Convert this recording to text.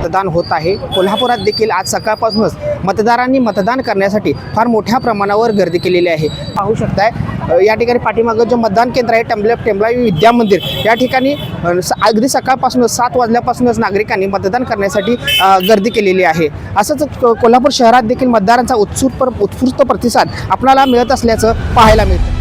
मतदान होत आहे. कोल्हापुरात देखील आज सकाळपासूनच मतदारांनी मतदान करण्यासाठी फार मोठ्या प्रमाणावर गर्दी केलेली आहे. पाहू शकताय या ठिकाणी पाठीमागं जे मतदान केंद्र आहे टेंबला टेंबलावी विद्या मंदिर या ठिकाणी स- अगदी सकाळपासूनच सात वाजल्यापासूनच नागरिकांनी मतदान करण्यासाठी गर्दी केलेली आहे. असंच कोल्हापूर शहरात देखील मतदारांचा उत्सुक उत्स्फूर्त प्रतिसाद आपल्याला मिळत असल्याचं पाहायला मिळतं.